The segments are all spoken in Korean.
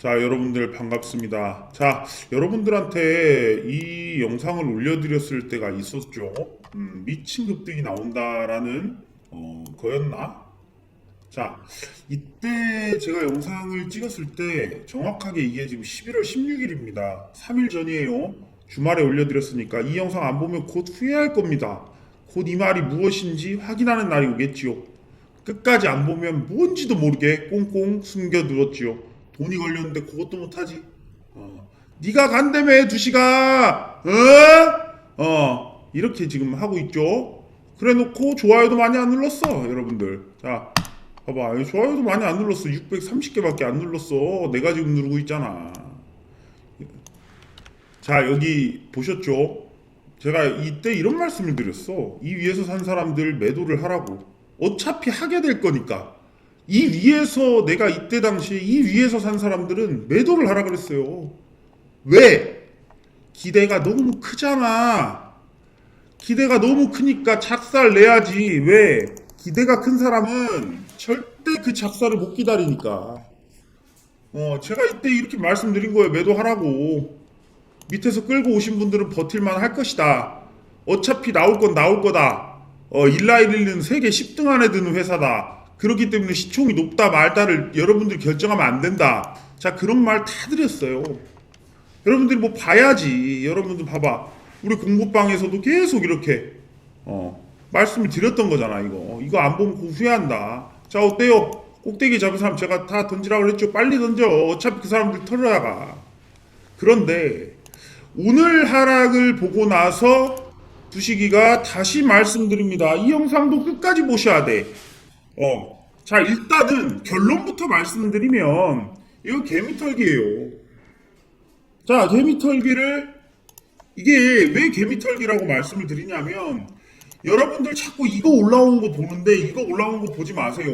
자, 여러분들 반갑습니다. 자, 여러분들한테 이 영상을 올려드렸을 때가 있었죠. 음, 미친 급등이 나온다라는 어, 거였나? 자, 이때 제가 영상을 찍었을 때 정확하게 이게 지금 11월 16일입니다. 3일 전이에요. 주말에 올려드렸으니까 이 영상 안 보면 곧 후회할 겁니다. 곧 이 말이 무엇인지 확인하는 날이 오겠지요. 끝까지 안 보면 뭔지도 모르게 꽁꽁 숨겨두었지요. 돈이 걸렸는데 그것도 못하지. 어. 네가 간다며 두시가 어? 어 이렇게 지금 하고 있죠. 그래놓고 좋아요도 많이 안 눌렀어 여러분들. 자 봐봐 좋아요도 많이 안 눌렀어. 630개밖에 안 눌렀어. 내가 지금 누르고 있잖아. 자 여기 보셨죠? 제가 이때 이런 말씀을 드렸어. 이 위에서 산 사람들 매도를 하라고. 어차피 하게 될 거니까. 이 위에서 내가 이때 당시에 이 위에서 산 사람들은 매도를 하라 그랬어요. 왜? 기대가 너무 크잖아. 기대가 너무 크니까 작살 내야지. 왜? 기대가 큰 사람은 절대 그 작살을 못 기다리니까. 어, 제가 이때 이렇게 말씀드린 거예요. 매도하라고. 밑에서 끌고 오신 분들은 버틸만 할 것이다. 어차피 나올 건 나올 거다. 어, 일라일리는 세계 10등 안에 드는 회사다. 그렇기 때문에 시총이 높다 말다를 여러분들이 결정하면 안 된다. 자, 그런 말 다 드렸어요. 여러분들이 뭐 봐야지. 여러분들 봐봐. 우리 공부방에서도 계속 이렇게, 어, 말씀을 드렸던 거잖아, 이거. 이거 안 보면 후회한다. 자, 어때요? 꼭대기 잡은 사람 제가 다 던지라고 그랬죠. 빨리 던져. 어차피 그 사람들 털어야 가. 그런데, 오늘 하락을 보고 나서 두시기가 다시 말씀드립니다. 이 영상도 끝까지 보셔야 돼. 어. 자, 일단은 결론부터 말씀드리면 이거 개미털기예요. 자, 개미털기를 이게 왜 개미털기라고 말씀을 드리냐면 여러분들 자꾸 이거 올라온 거 보는데 이거 올라온 거 보지 마세요.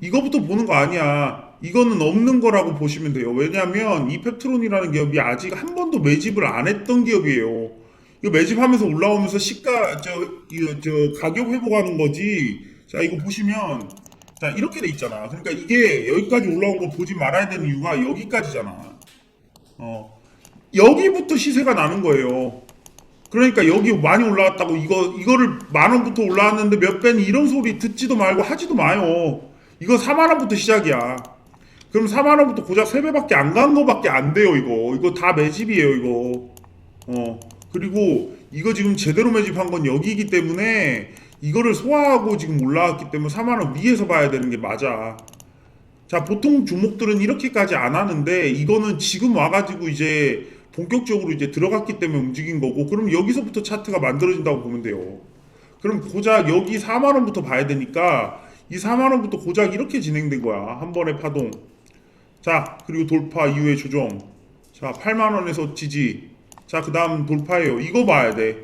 이거부터 보는 거 아니야. 이거는 없는 거라고 보시면 돼요. 왜냐하면 이 펩트론이라는 기업이 아직 한 번도 매집을 안 했던 기업이에요. 이거 매집하면서 올라오면서 시가 저, 저 가격 회복하는 거지. 자 이거 보시면 자 이렇게 돼 있잖아. 그러니까 이게 여기까지 올라온 거 보지 말아야 되는 이유가 여기까지잖아. 어 여기부터 시세가 나는 거예요. 그러니까 여기 많이 올라왔다고 이거 이거를 만 원부터 올라왔는데 몇 배는 이런 소리 듣지도 말고 하지도 마요. 이거 4만 원부터 시작이야. 그럼 4만 원부터 고작 3배밖에 안 간 거밖에 안 돼요, 이거. 이거 다 매집이에요, 이거. 어. 그리고 이거 지금 제대로 매집한 건 여기이기 때문에 이거를 소화하고 지금 올라왔기 때문에 4만 원 위에서 봐야 되는 게 맞아. 자, 보통 종목들은 이렇게까지 안 하는데 이거는 지금 와가지고 이제 본격적으로 이제 들어갔기 때문에 움직인 거고 그럼 여기서부터 차트가 만들어진다고 보면 돼요. 그럼 고작 여기 4만 원부터 봐야 되니까 이 4만 원부터 고작 이렇게 진행된 거야. 한 번에 파동. 자, 그리고 돌파 이후에 조정. 자, 8만 원에서 지지. 자, 그 다음 돌파예요. 이거 봐야 돼.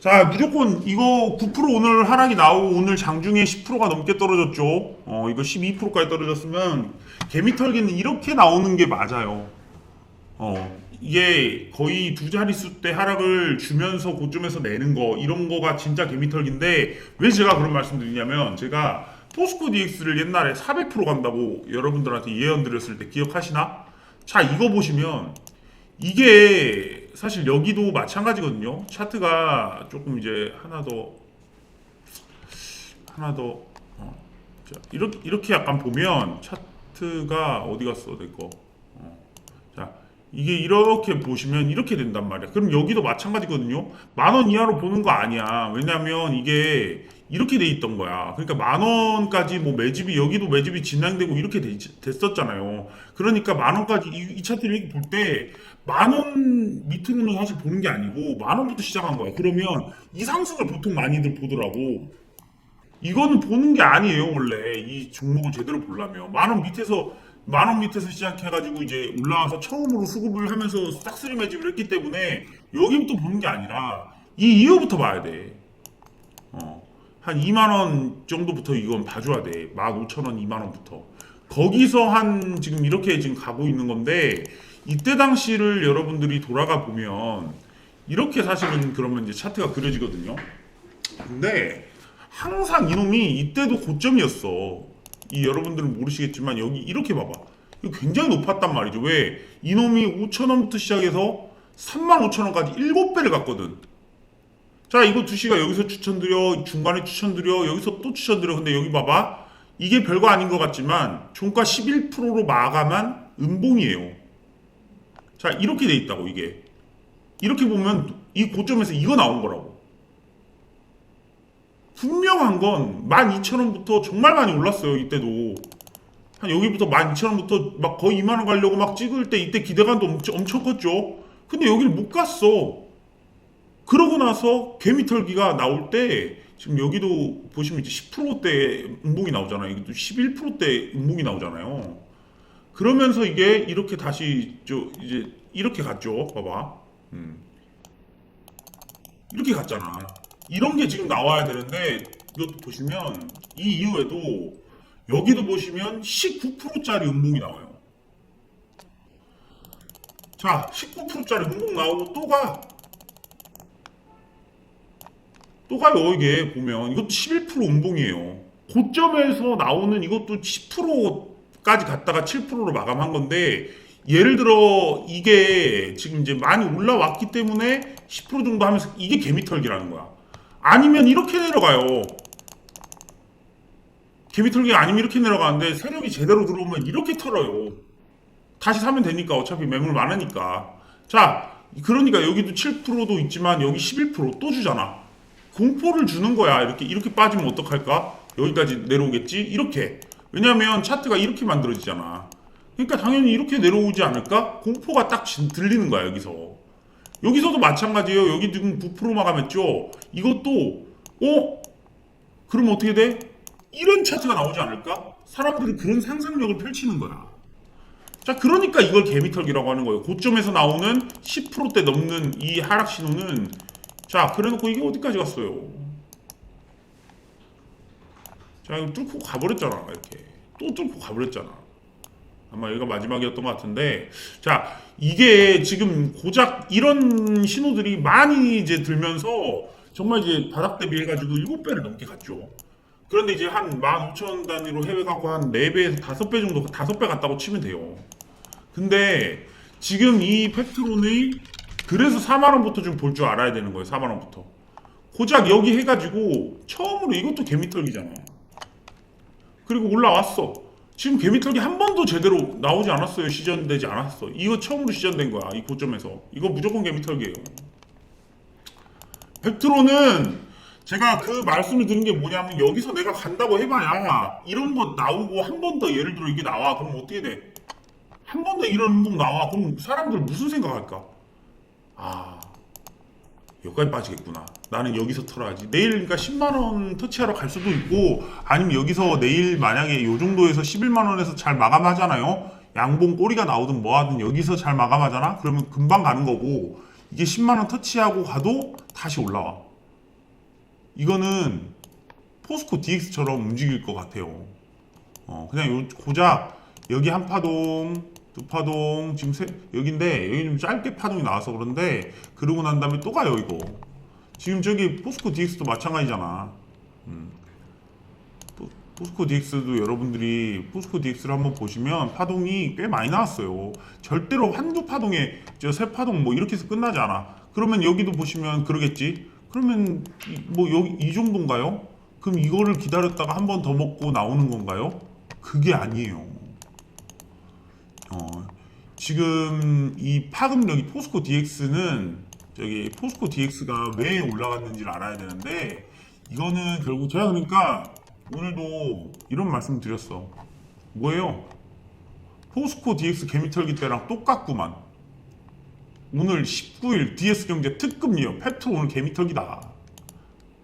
자, 무조건 이거 9% 오늘 하락이 나오고 오늘 장중에 10%가 넘게 떨어졌죠. 어, 이거 12%까지 떨어졌으면 개미털기는 이렇게 나오는 게 맞아요. 어, 이게 거의 두 자릿수 때 하락을 주면서 고점에서 내는 거 이런 거가 진짜 개미털기인데 왜 제가 그런 말씀 드리냐면 제가 포스코 DX를 옛날에 400% 간다고 여러분들한테 예언 드렸을 때 기억하시나? 자 이거 보시면 이게 사실 여기도 마찬가지거든요 차트가 조금 이제 하나 더 하나 더 어, 자, 이렇게 이렇게 약간 보면 차트가 어디 갔어 내거 자, 이게 이렇게 보시면 이렇게 된단 말이야. 그럼 여기도 마찬가지거든요. 만 원 이하로 보는 거 아니야. 왜냐면 이게 이렇게 돼 있던 거야. 그러니까 만 원까지 뭐 매집이 여기도 매집이 진행되고 이렇게 돼- 됐었잖아요. 그러니까 만 원까지 이, 이 차트를 볼 때 만 원 밑으로는 사실 보는 게 아니고 만 원부터 시작한 거야. 그러면 이 상승을 보통 많이들 보더라고. 이거는 보는 게 아니에요 원래 이 종목을 제대로 보려면 만 원 밑에서 만 원 밑에서 시작해가지고 이제 올라와서 처음으로 수급을 하면서 싹쓸이 매집을 했기 때문에 여기부터 보는 게 아니라 이 이후부터 봐야 돼. 어, 한 2만 원 정도부터 이건 봐줘야 돼. 15,000원, 2만 원부터. 거기서 한 지금 이렇게 지금 가고 있는 건데 이때 당시를 여러분들이 돌아가 보면 이렇게 사실은 그러면 이제 차트가 그려지거든요. 근데 항상 이놈이 이때도 고점이었어. 이 여러분들은 모르시겠지만 여기 이렇게 봐봐. 이거 굉장히 높았단 말이죠. 왜? 이놈이 5천원부터 시작해서 3만 5천원까지 7배를 갔거든. 자, 이거 두시가 여기서 추천드려, 중간에 추천드려, 여기서 또 추천드려. 근데 여기 봐봐. 이게 별거 아닌 것 같지만, 종가 11%로 마감한 은봉이에요. 자, 이렇게 돼 있다고, 이게. 이렇게 보면 이 고점에서 이거 나온 거라고. 분명한 건 12,000원부터 정말 많이 올랐어요, 이때도. 한 여기부터 12,000원부터 막 거의 2만원 가려고 막 찍을 때 이때 기대감도 엄청, 엄청 컸죠. 근데 여기를 못 갔어. 그러고 나서 개미털기가 나올 때 지금 여기도 보시면 이제 10%대 음봉이 나오잖아요. 여기도 11%대 음봉이 나오잖아요. 그러면서 이게 이렇게 다시 저 이제 이렇게 갔죠. 봐봐. 음. 이렇게 갔잖아. 이런 게 지금 나와야 되는데 이것도 보시면 이 이후에도 여기도 보시면 19%짜리 음봉이 나와요. 자, 19%짜리 음봉 나오고 또 가. 또 가요 이게 보면 이것도 11% 음봉이에요. 고점에서 나오는 이것도 10%까지 갔다가 7%로 마감한 건데 예를 들어 이게 지금 이제 많이 올라왔기 때문에 10% 정도 하면서 이게 개미털기라는 거야. 아니면 이렇게 내려가요. 개미털기가 아니면 이렇게 내려가는데 세력이 제대로 들어오면 이렇게 털어요. 다시 사면 되니까 어차피 매물 많으니까. 자, 그러니까 여기도 7%도 있지만 여기 11%또 주잖아. 공포를 주는 거야. 이렇게 이렇게 빠지면 어떡할까? 여기까지 내려오겠지? 이렇게. 왜냐면 차트가 이렇게 만들어지잖아. 그러니까 당연히 이렇게 내려오지 않을까? 공포가 딱 진- 들리는 거야, 여기서. 여기서도 마찬가지예요. 여기 지금 9% 마감했죠? 이것도, 어? 그럼 어떻게 돼? 이런 차트가 나오지 않을까? 사람들이 그런 상상력을 펼치는 거야. 자, 그러니까 이걸 개미털기라고 하는 거예요. 고점에서 나오는 10%대 넘는 이 하락 신호는 자, 그래 놓고 이게 어디까지 갔어요? 자, 이거 뚫고 가버렸잖아, 이렇게. 또 뚫고 가버렸잖아. 아마 여기가 마지막이었던 것 같은데, 자, 이게 지금 고작 이런 신호들이 많이 이제 들면서 정말 이제 바닥 대비해가지고 7배를 넘게 갔죠. 그런데 이제 한 15,000 단위로 해외 가고 한 4배에서 5배 정도, 5배 갔다고 치면 돼요. 근데 지금 이 팩트론이 그래서 4만 원부터 좀 볼 줄 알아야 되는 거예요. 4만 원부터. 고작 여기 해가지고 처음으로 이것도 개미털기잖아. 그리고 올라왔어. 지금 개미털기 한 번도 제대로 나오지 않았어요. 시전되지 않았어. 이거 처음으로 시전된 거야. 이 고점에서. 이거 무조건 개미털기예요. 팩트로는 제가 그 말씀을 드린 게 뭐냐면 여기서 내가 간다고 해봐야 이런 거 나오고 한 번 더 예를 들어 이게 나와 그럼 어떻게 돼? 한 번 더 이런 운동 나와 그럼 사람들 무슨 생각할까? 아 여기까지 빠지겠구나. 나는 여기서 털어야지. 내일 그러니까 10만 원 터치하러 갈 수도 있고 아니면 여기서 내일 만약에 요 정도에서 11만 원에서 잘 마감하잖아요. 양봉 꼬리가 나오든 뭐 하든 여기서 잘 마감하잖아. 그러면 금방 가는 거고 이게 10만 원 터치하고 가도 다시 올라와. 이거는 포스코 DX처럼 움직일 것 같아요. 어, 그냥 요 고작 여기 한 파동, 두 파동, 지금 세, 여기인데 여기 좀 짧게 파동이 나와서 그런데 그러고 난 다음에 또 가요 이거. 지금 저기 포스코 DX도 마찬가지잖아. 음. 포- 포스코 DX도 여러분들이 포스코 DX를 한번 보시면 파동이 꽤 많이 나왔어요. 절대로 한두 파동에 저 세 파동 뭐 이렇게 해서 끝나지 않아. 그러면 여기도 보시면 그러겠지. 그러면 이- 뭐 여기 이 정도인가요? 그럼 이거를 기다렸다가 한 번 더 먹고 나오는 건가요? 그게 아니에요. 어, 지금 이 파급력이 포스코 DX는 저기 포스코 DX가 왜 올라갔는지를 알아야 되는데 이거는 결국 제가 그러니까 오늘도 이런 말씀 드렸어. 뭐예요? 포스코 DX 개미털기 때랑 똑같구만. 오늘 19일 DS경제 특급이요. 페트로 오늘 개미털기다.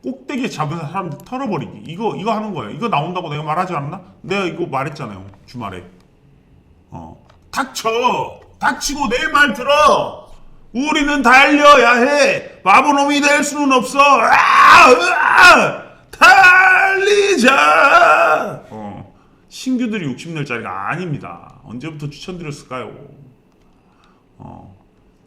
꼭대기에 잡은 사람들 털어버리기. 이거 이거 하는 거예요. 이거 나온다고 내가 말하지 않았나? 내가 이거 말했잖아요. 주말에. 어. 닥쳐! 닥치고 내 말 들어! 우리는 달려야 해! 바보놈이 될 수는 없어! 아! 으아! 달리자! 어. 신규들이 욕심낼 자리가 아닙니다. 언제부터 추천드렸을까요? 어.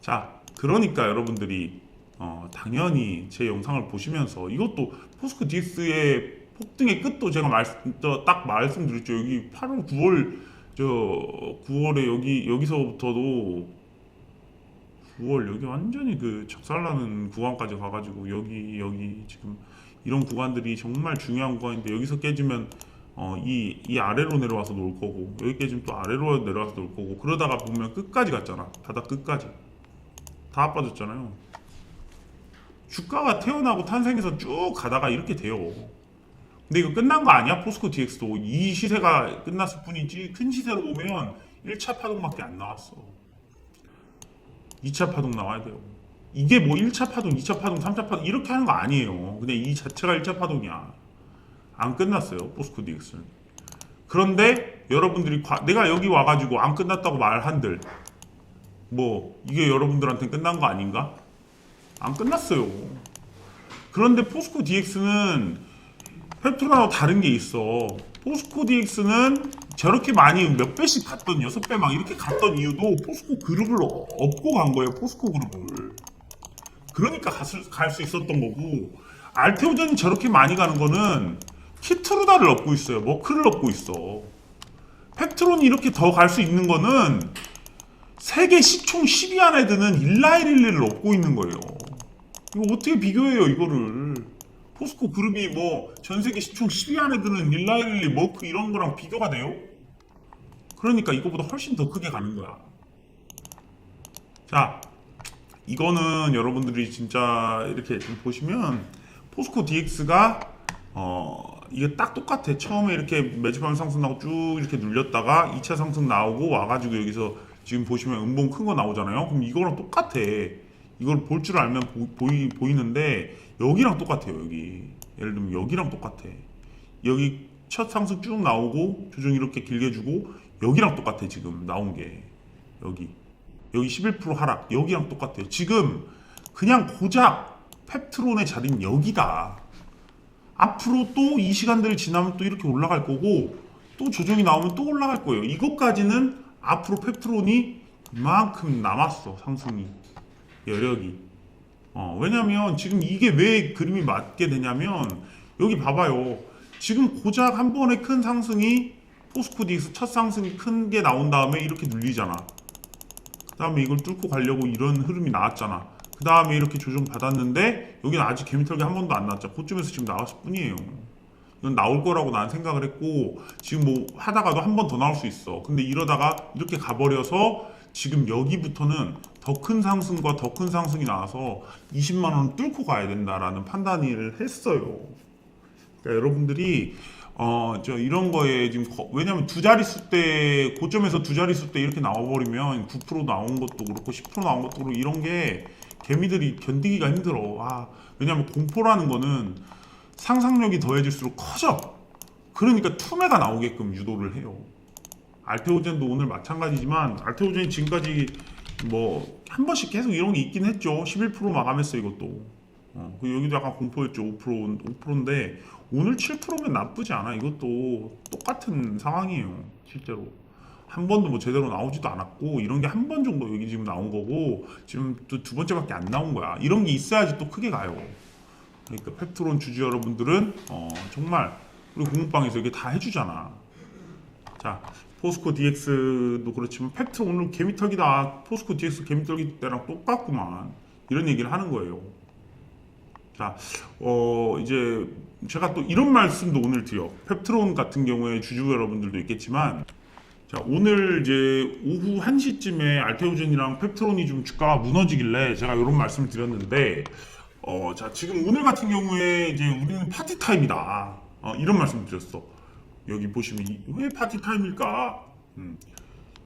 자, 그러니까 여러분들이 어, 당연히 제 영상을 보시면서 이것도 포스코 DX의 폭등의 끝도 제가 말씀, 저, 딱 말씀드렸죠. 여기 8월, 9월 저 9월에 여기 여기서부터도 9월 여기 완전히 그 적살나는 구간까지 가가지고 여기 여기 지금 이런 구간들이 정말 중요한 구간인데 여기서 깨지면 어, 이, 이 아래로 내려와서 놀 거고 여기 깨지면 또 아래로 내려와서 놀 거고 그러다가 보면 끝까지 갔잖아. 바닥 끝까지. 다 빠졌잖아요. 주가가 태어나고 탄생해서 쭉 가다가 이렇게 돼요 근데 이거 끝난 거 아니야 포스코 DX도 이 시세가 끝났을 뿐이지 큰 시세로 보면 1차 파동밖에 안 나왔어 2차 파동 나와야 돼요. 이게 뭐 1차 파동, 2차 파동, 3차 파동 이렇게 하는 거 아니에요. 그냥 이 자체가 1차 파동이야. 안 끝났어요. 포스코 DX는. 그런데 여러분들이 과- 내가 여기 와가지고 안 끝났다고 말한들 뭐 이게 여러분들한테 끝난 거 아닌가? 안 끝났어요. 그런데 포스코 DX는 페트로나와 다른 게 있어. 포스코 DX는 저렇게 많이 몇 배씩 갔던 여섯 배 막 이렇게 갔던 이유도 포스코 그룹을 어- 업고 간 거예요. 포스코 그룹을. 그러니까 갈 수 있었던 거고 알테오전이 저렇게 많이 가는 거는 키트루다를 업고 있어요. 머크를 업고 있어. 팩트론이 이렇게 더 갈 수 있는 거는 세계 시총 10위 안에 드는 일라이릴리를 업고 있는 거예요. 이거 어떻게 비교해요, 이거를. 포스코 그룹이 뭐 전 세계 시총 10위 안에 드는 일라일리 머크 이런 거랑 비교가 돼요? 그러니까 이거보다 훨씬 더 크게 가는 거야. 자, 이거는 여러분들이 진짜 이렇게 좀 보시면 포스코 DX가 어 이게 딱 똑같아. 처음에 이렇게 매집하면 상승 나고 쭉 이렇게 눌렸다가 2차 상승 나오고 와가지고 여기서 지금 보시면 음봉 큰 거 나오잖아요. 그럼 이거랑 똑같아. 이걸 볼 줄 알면 보, 이 보이는데 여기랑 똑같아요. 여기 예를 들면 여기랑 똑같아. 여기 첫 상승 쭉 나오고 조정 이렇게 길게 주고 여기랑 똑같아 지금 나온 게 여기 여기 11% 하락 여기랑 똑같아요. 지금 그냥 고작 펩트론의 자리는 여기다. 앞으로 또 이 시간들을 지나면 또 이렇게 올라갈 거고 또 조정이 나오면 또 올라갈 거예요. 이것까지는 앞으로 펩트론이 이만큼 남았어 상승이 여력이. 어, 왜냐면 지금 이게 왜 그림이 맞게 되냐면 여기 봐봐요. 지금 고작 한 번의 큰 상승이 포스코 DX 첫 상승이 큰 게 나온 다음에 이렇게 눌리잖아. 그 다음에 이걸 뚫고 가려고 이런 흐름이 나왔잖아. 그 다음에 이렇게 조정 받았는데 여기는 아직 개미털기 한 번도 안 나왔죠. 그쯤에서 지금 나왔을 뿐이에요. 이건 나올 거라고 난 생각을 했고 지금 뭐 하다가도 한 번 더 나올 수 있어. 근데 이러다가 이렇게 가버려서 지금 여기부터는 더 큰 상승과 더 큰 상승이 나와서 20만 원을 뚫고 가야 된다라는 판단을 했어요. 그러니까 여러분들이 어 저 이런 거에 지금 거- 왜냐면 두 자릿수 때 고점에서 두 자릿수 때 이렇게 나와버리면 9% 나온 것도 그렇고 10% 나온 것도 그렇고 이런 게 개미들이 견디기가 힘들어. 아 왜냐면 공포라는 거는 상상력이 더해질수록 커져. 그러니까 투매가 나오게끔 유도를 해요. 알테오젠도 오늘 마찬가지지만 알테오젠이 지금까지 뭐 한 번씩 계속 이런 게 있긴 했죠. 11% 마감했어 이것도. 어, 그 여기도 약간 공포였죠. 5% 5%인데 오늘 7%면 나쁘지 않아. 이것도 똑같은 상황이에요. 실제로. 한 번도 뭐 제대로 나오지도 않았고 이런 게 한 번 정도 여기 지금 나온 거고 지금 또 두 번째밖에 안 나온 거야. 이런 게 있어야지 또 크게 가요. 그러니까 펩트론 주주 여러분들은 어, 정말 우리 공부방에서 이게 다 해주잖아. 자, 포스코 DX도 그렇지만 팩트 오늘 개미털기다. 포스코 DX 개미털기 때랑 똑같구만. 이런 얘기를 하는 거예요. 자, 어, 이제 제가 또 이런 말씀도 오늘 드려. 펩트론 같은 경우에 주주 여러분들도 있겠지만 자, 오늘 이제 오후 1시쯤에 알테오젠이랑 펩트론이 좀 주가가 무너지길래 제가 이런 말씀을 드렸는데 어, 자, 지금 오늘 같은 경우에 이제 우리는 파티 타임이다. 어, 이런 말씀 드렸어. 여기 보시면 이- 왜 파티 타임일까? 음.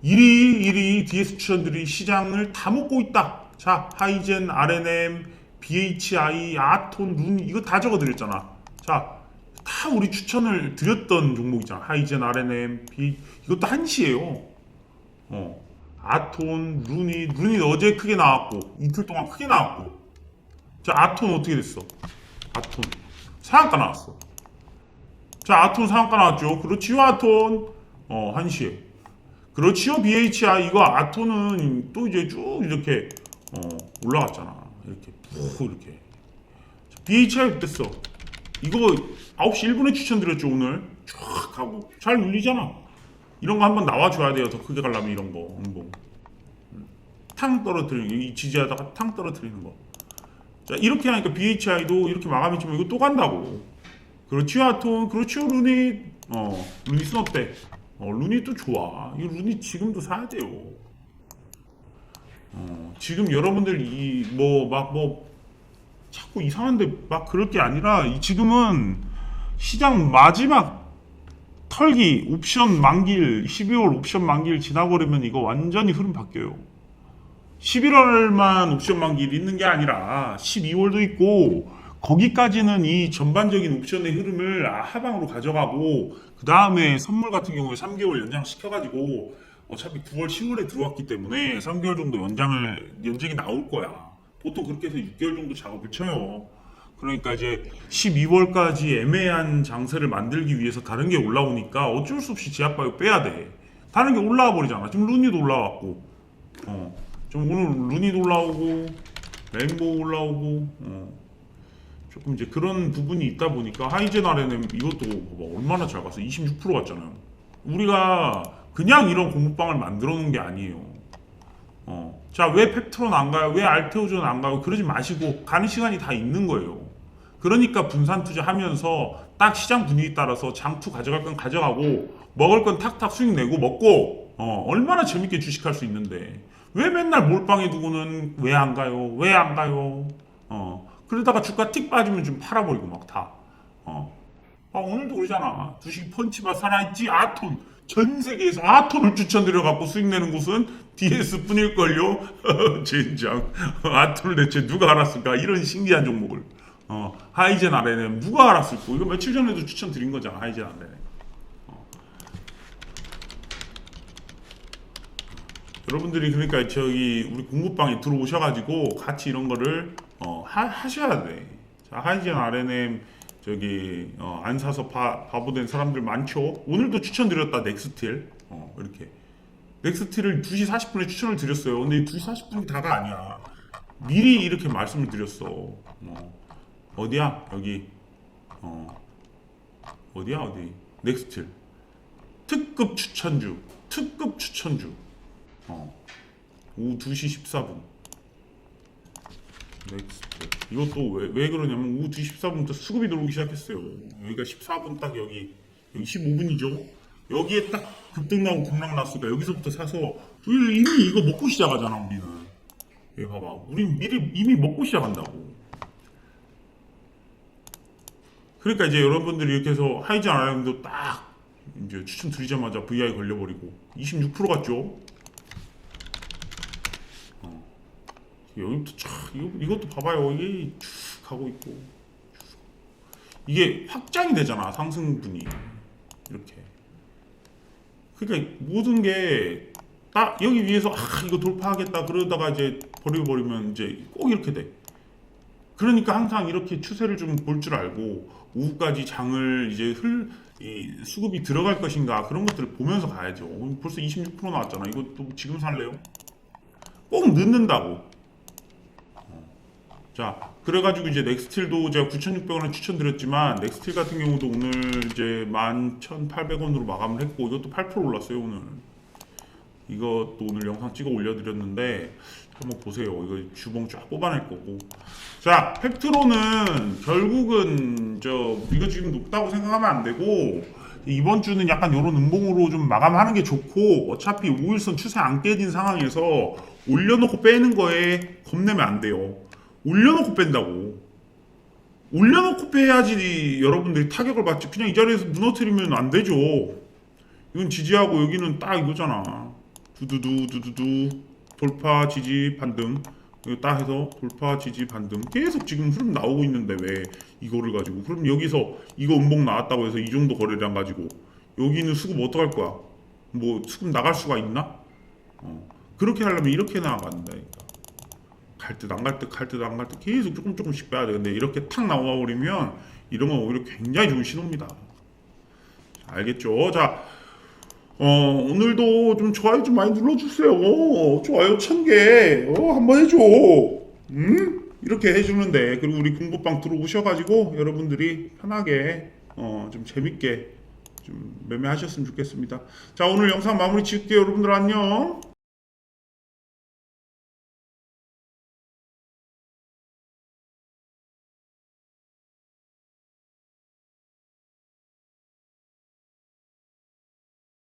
이리 이리 DS 추천들이 시장을 다 먹고 있다. 자, 하이젠, RNM, BHI, 아톤, 룬 이거 다 적어드렸잖아. 자, 다 우리 추천을 드렸던 종목이잖아. 하이젠, RNM, B 이것도 한시예요. 어, 아톤, 룬이 룬이 어제 크게 나왔고 이틀 동안 크게 나왔고. 자, 아톤 어떻게 됐어? 아톤 상한가 나왔어. 자, 아톤 상한가 나왔죠. 그렇지요, 아톤. 어, 한시에. 그렇지요, BHI. 이거 아톤은 또 이제 쭉 이렇게, 어, 올라갔잖아. 이렇게, 푹 이렇게. 자, BHI 됐어. 이거 9시 1분에 추천드렸죠, 오늘. 쫙 하고. 잘 눌리잖아. 이런 거 한번 나와줘야 돼요. 더 크게 가려면 이런 거. 뭐. 탕 떨어뜨리는 거. 이 지지하다가 탕 떨어뜨리는 거. 자 이렇게 하니까 BHI도 이렇게 마감이 지면 이거 또 간다고. 그렇지요 아톤. 그렇지요 루닛. 어 루닛은 어때? 어 루닛도 좋아. 이 루닛 지금도 사야 돼요. 어 지금 여러분들 이 뭐막뭐 자꾸 이상한데 막 그럴 게 아니라 이 지금은 시장 마지막 털기 옵션 만기일 12월 옵션 만기일 지나버리면 이거 완전히 흐름 바뀌어요. 11월만 옵션 만기일 있는 게 아니라 12월도 있고 거기까지는 이 전반적인 옵션의 흐름을 아, 하방으로 가져가고 그 다음에 선물 같은 경우에 3개월 연장 시켜가지고 어차피 9월 10월에 들어왔기 때문에 3개월 정도 연장을 연장이 나올 거야. 보통 그렇게 해서 6개월 정도 작업을 쳐요. 그러니까 이제 12월까지 애매한 장세를 만들기 위해서 다른 게 올라오니까 어쩔 수 없이 지압바이오 빼야 돼. 다른 게 올라와 버리잖아. 지금 루니도 올라왔고, 어, 좀 오늘 루니도 올라오고, 레인보우 올라오고, 어. 조금 이제 그런 부분이 있다 보니까 하이젠 RNM 이것도 봐봐 얼마나 잘 갔어. 26% 갔잖아요. 우리가 그냥 이런 공부방을 만들어 놓은 게 아니에요. 어. 자, 왜 팩트론 안 가요? 왜 알테오존 안 가요? 그러지 마시고 가는 시간이 다 있는 거예요. 그러니까 분산 투자하면서 딱 시장 분위기 따라서 장투 가져갈 건 가져가고 먹을 건 탁탁 수익 내고 먹고 어, 얼마나 재밌게 주식할 수 있는데 왜 맨날 몰빵해 두고는 왜 안 가요? 왜 안 가요? 어. 그러다가 주가 틱 빠지면 좀 팔아버리고 막 다. 어. 아, 오늘도 그러잖아. 주식 펀치바 살아있지 아톤. 전 세계에서 아톤을 추천드려 갖고 수익 내는 곳은 DS 뿐일걸요. 젠장. 아톤을 대체 누가 알았을까? 이런 신기한 종목을. 어, 하이젠 RNM 누가 알았을까? 이거 며칠 전에도 추천드린 거잖아. 하이젠. 어. 여러분들이 그러니까 저기 우리 공부방에 들어오셔가지고 같이 이런 거를 어, 하, 하셔야 돼. 자, 하이젠 RNM 저기 어, 안 사서 바, 바보 된 사람들 많죠. 오늘도 추천드렸다 넥스틸 어, 이렇게 넥스틸을 2시 40분에 추천을 드렸어요. 근데 이 2시 40분이 다가 아니야. 미리 이렇게 말씀을 드렸어. 어, 어 디야 여기 어, 어디야 어디 넥스틸 특급 추천주 특급 추천주 어, 오후 2시 14분. 넥스트 이것도 왜, 왜 그러냐면 오후 2시 14분부터 수급이 들어오기 시작했어요. 여기가 14분 딱 여기 여기 15분이죠. 여기에 딱 급등 나고 급락 났으니까 여기서부터 사서 이미 이거 먹고 시작하잖아 우리는. 여기 봐봐. 우린 미리 이미 먹고 시작한다고. 그러니까 이제 여러분들이 이렇게 해서 하이젠 RM도 딱 이제 추천 드리자마자 VI 걸려버리고 26% 갔죠 여기부터 쫙 이거, 이것도 봐봐요. 이게 쭉 가고 있고. 쭉. 이게 확장이 되잖아 상승분이. 이렇게. 그러니까 모든 게 딱 여기 위에서 아 이거 돌파하겠다. 그러다가 이제 버려버리면 이제 꼭 이렇게 돼. 그러니까 항상 이렇게 추세를 좀 볼 줄 알고 오후까지 장을 이제 흘 이 수급이 들어갈 것인가 그런 것들을 보면서 가야죠. 벌써 26% 나왔잖아. 이것도 지금 살래요? 꼭 늦는다고 자, 그래가지고 이제 넥스틸도 제가 9,600원에 추천드렸지만 넥스틸 같은 경우도 오늘 이제 11,800원으로 마감을 했고 이것도 8% 올랐어요 오늘. 이것도 오늘 영상 찍어 올려드렸는데 한번 보세요. 이거 주봉 쫙 뽑아낼 거고. 자, 팩트로는 결국은 저 이거 지금 높다고 생각하면 안 되고 이번 주는 약간 이런 음봉으로 좀 마감하는 게 좋고 어차피 5일선 추세 안 깨진 상황에서 올려놓고 빼는 거에 겁내면 안 돼요. 올려놓고 뺀다고. 올려놓고 빼야지 여러분들이 타격을 받지. 그냥 이 자리에서 무너뜨리면 안 되죠. 이건 지지하고 여기는 딱 이거잖아. 두두두 두두두 돌파 지지 반등. 이거 딱 해서 돌파 지지 반등 계속 지금 흐름 나오고 있는데 왜 이거를 가지고 그럼 여기서 이거 음봉 나왔다고 해서 이 정도 거래량 가지고 여기는 수급 어떡할 거야 뭐 수급 나갈 수가 있나 어. 그렇게 하려면 이렇게 나간다니까 갈 듯 안 갈 듯 갈 듯 안 갈 듯 계속 조금 조금씩 빼야 돼. 근데 이렇게 탁 나와 버리면 이런 건 오히려 굉장히 좋은 신호입니다. 알겠죠? 자, 어, 오늘도 좀 좋아요 좀 많이 눌러주세요. 좋아요 천 개, 어, 한번 해줘. 음? 이렇게 해주는데 그리고 우리 공부방 들어오셔가지고 여러분들이 편하게 어, 좀 재밌게 좀 매매하셨으면 좋겠습니다. 자 오늘 영상 마무리 지을게요. 여러분들 안녕.